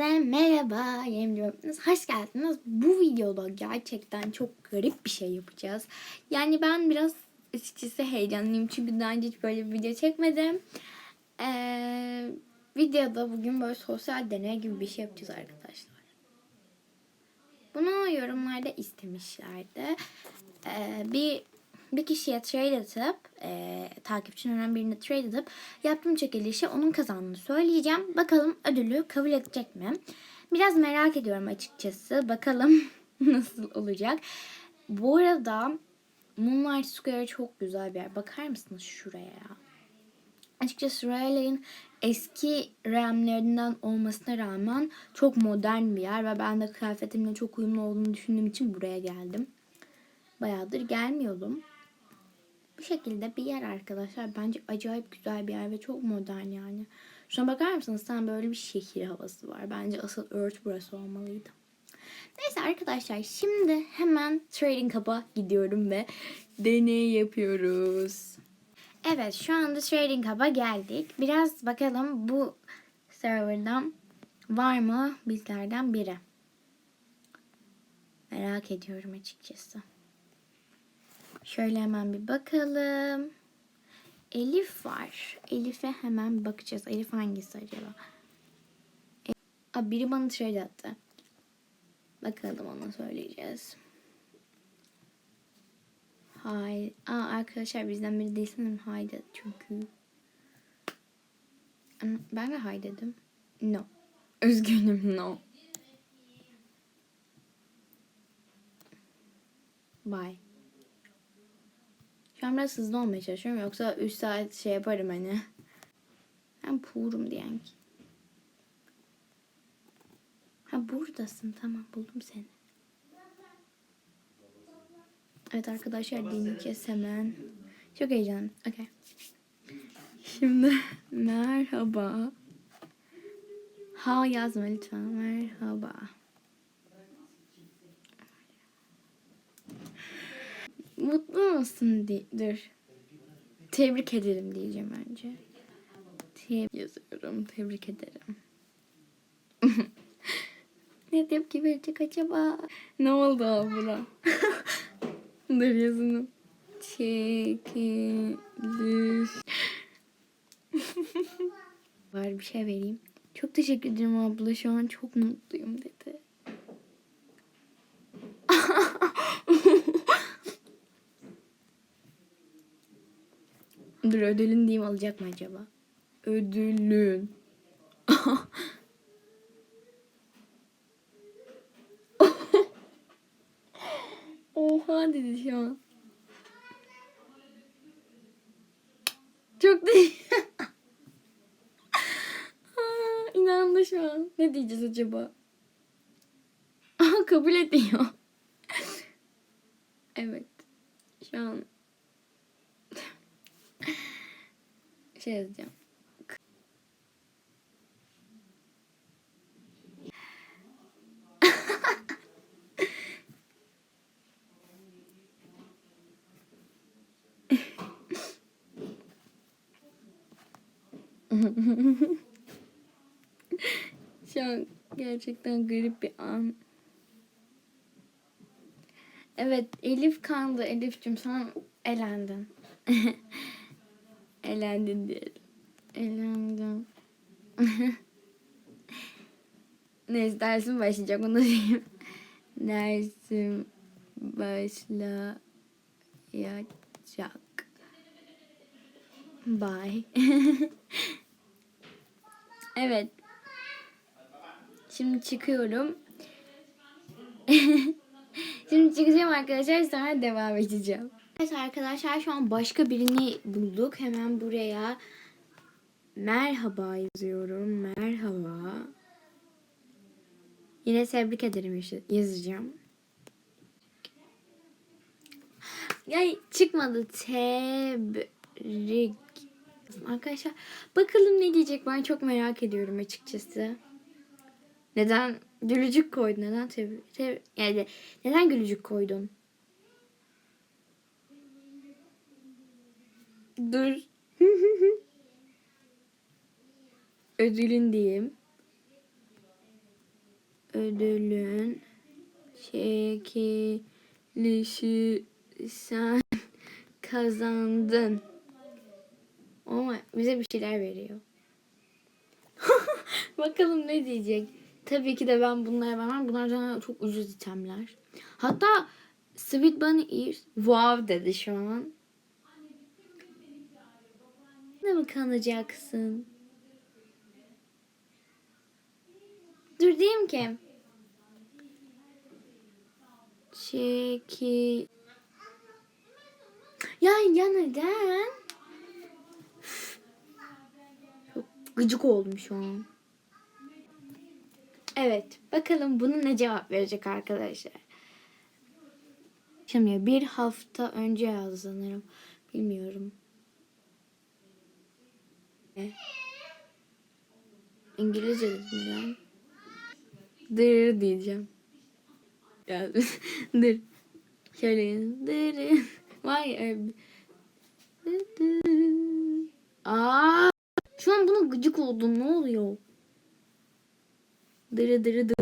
Herkese merhaba. Videomuza hoş geldiniz. Bu videoda gerçekten çok garip bir şey yapacağız. Yani ben biraz açıkçası heyecanlıyım çünkü daha önce hiç böyle bir video çekmedim. Ee, videoda bugün böyle sosyal deney gibi bir şey yapacağız arkadaşlar. Bunu yorumlarda istemişlerdi. Ee, bir bir kişiye trade atıp e, takipçinin birine trade atıp yaptığım çekilişi onun kazandığını söyleyeceğim. Bakalım ödülü kabul edecek mi? Biraz merak ediyorum açıkçası. Bakalım nasıl olacak. Bu arada Moonlight Square çok güzel bir yer. Bakar mısınız şuraya ya? Açıkçası Royale'in eski RAM'lerinden olmasına rağmen çok modern bir yer ve ben de kıyafetimle çok uyumlu olduğunu düşündüğüm için buraya geldim. Bayağıdır gelmiyordum. Bu şekilde bir yer arkadaşlar. Bence acayip güzel bir yer ve çok modern yani. Şuna bakar mısınız? Sen böyle bir şehir havası var. Bence asıl Earth burası olmalıydı. Neyse arkadaşlar şimdi hemen Trading Hub'a gidiyorum ve deney yapıyoruz. Evet şu anda Trading Hub'a geldik. Biraz bakalım bu serverdan var mı bizlerden biri. Merak ediyorum açıkçası. Şöyle hemen bir bakalım. Elif var. Elif'e hemen bakacağız. Elif hangisi acaba? E Aa, biri bana trade attı. Bakalım ona söyleyeceğiz. Hay. Aa, arkadaşlar bizden biri değil sanırım hay dedi çünkü. Ben de hay dedim. No. Üzgünüm no. Bye. Şu an biraz hızlı olmaya çalışıyorum. Yoksa 3 saat şey yaparım hani. Ben purum diyen ki. Ha buradasın. Tamam buldum seni. Evet arkadaşlar deneyeceğiz hemen. Çok heyecanlıyım. Okay. Şimdi merhaba. Ha yazma lütfen. Merhaba. Mutlu? Di dur. Tebrik ederim diyeceğim önce. Tebrik yazıyorum. Tebrik ederim. ne tepki verecek acaba? Ne oldu abla? dur yazını. Çekiliş. Var bir şey vereyim. Çok teşekkür ederim abla. Şu an çok mutluyum dedi. Dur ödülün diyeyim alacak mı acaba? Ödülün. Oha dedi şu an. Çok değil. İnandı şu an. Ne diyeceğiz acaba? Kabul ediyor. evet. Şu an şey yazacağım. Şu an gerçekten garip bir an. Evet Elif kandı. Elif'cim sen elendin. Elendin diyelim. Elendim. Neyse dersim başlayacak onu diyeyim. Dersim başlayacak. Bye. evet. Şimdi çıkıyorum. Şimdi çıkacağım arkadaşlar sonra devam edeceğim. Evet arkadaşlar şu an başka birini bulduk. Hemen buraya merhaba yazıyorum. Merhaba. Yine tebrik ederim yazacağım. Ya çıkmadı. Tebrik. Arkadaşlar bakalım ne diyecek ben çok merak ediyorum açıkçası. Neden gülücük koydun? Neden tebrik? Tebrik yani neden gülücük koydun? Dur. Ödülün diyeyim. ödülün çekilişi sen kazandın. Ama bize bir şeyler veriyor. Bakalım ne diyecek. Tabii ki de ben bunlara vermem. Bunlar zaten çok ucuz itemler. Hatta Sweet Bunny Ears wow dedi şu an. Ne mi kanacaksın? Dur diyeyim ki. Çeki. Ya ya neden? Çok gıcık oldum şu an. Evet. Bakalım bunu ne cevap verecek arkadaşlar. Şimdi bir hafta önce yazlanırım. Bilmiyorum. Ne? İngilizce dedim ben. Dır diyeceğim. Ya dır. Şöyle dır. Var ya. dır. Aa! Şu an buna gıcık oldum. Ne oluyor? Dırı dırı dır.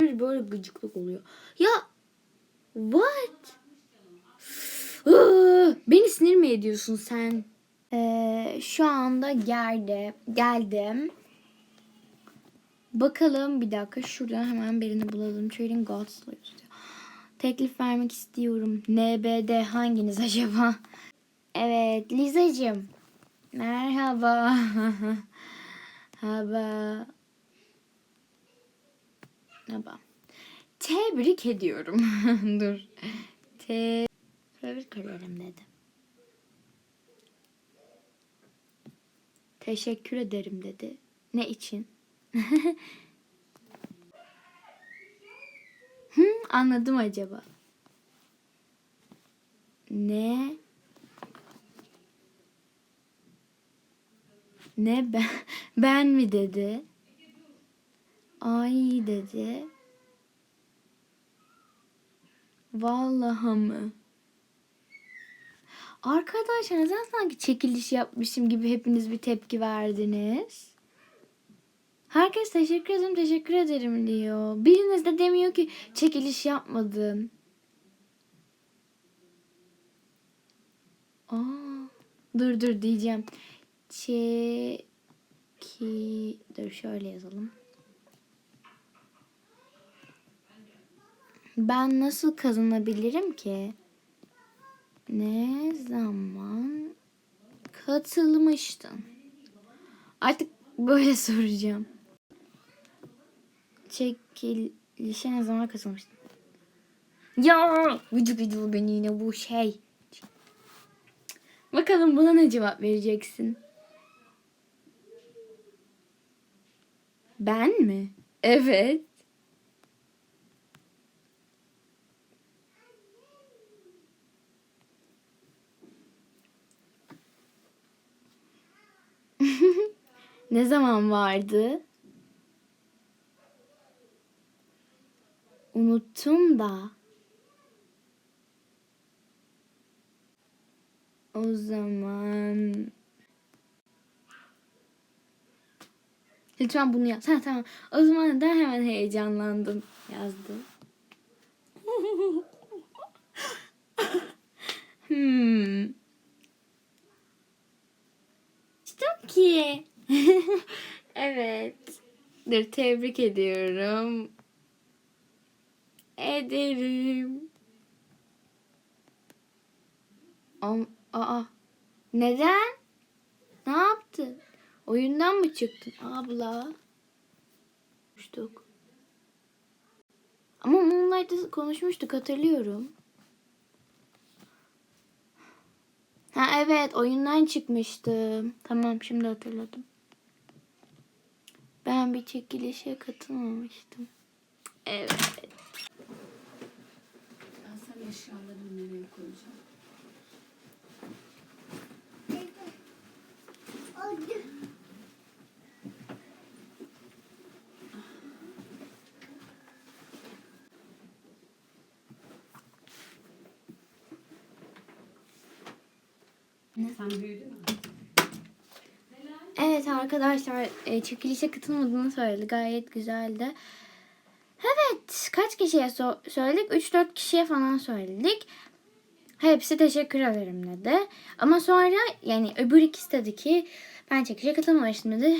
Dır böyle gıcıklık oluyor. Ya what? Mi ediyorsun sen? Ee, şu anda geldi, geldim. Bakalım bir dakika şuradan hemen birini bulalım. Trading yazıyor. Teklif vermek istiyorum. NBD hanginiz acaba? Evet Lizacığım. Merhaba. Merhaba. Merhaba. Tebrik ediyorum. Dur. Te tebrik ederim dedi. Teşekkür ederim dedi. Ne için? Hı, anladım acaba. Ne? Ne ben, ben mi dedi? Ay dedi. Vallahi mı? Arkadaşlar neden sanki çekiliş yapmışım gibi hepiniz bir tepki verdiniz? Herkes teşekkür ederim teşekkür ederim diyor. Biriniz de demiyor ki çekiliş yapmadım. Aa, dur dur diyeceğim. Çeki dur şöyle yazalım. Ben nasıl kazanabilirim ki? Ne zaman katılmıştın? Artık böyle soracağım. Çekilişe ne zaman katılmıştın? Ya gıcık ediyor beni yine bu şey. Bakalım buna ne cevap vereceksin? Ben mi? Evet. Ne zaman vardı? Unuttum da. O zaman Lütfen bunu yaz. Ha tamam. O zaman neden hemen heyecanlandım yazdı. hmm. İşte ki. evet. Dur tebrik ediyorum. Ederim. Am Aa. Neden? Ne yaptın? Oyundan mı çıktın abla? Konuştuk. Ama Moonlight'ta konuşmuştuk hatırlıyorum. Ha evet oyundan çıkmıştım. Tamam şimdi hatırladım. Ben bir çekilişe katılmamıştım. Evet. Ben sen eşyalarını nereye koyacağım? Sen büyüdün mü? Evet arkadaşlar e, çekilişe katılmadığını söyledi. Gayet güzeldi. Evet kaç kişiye so- söyledik? 3-4 kişiye falan söyledik. Hepsi teşekkür ederim dedi. Ama sonra yani öbür ikisi dedi ki ben çekilişe katılmamıştım dedi.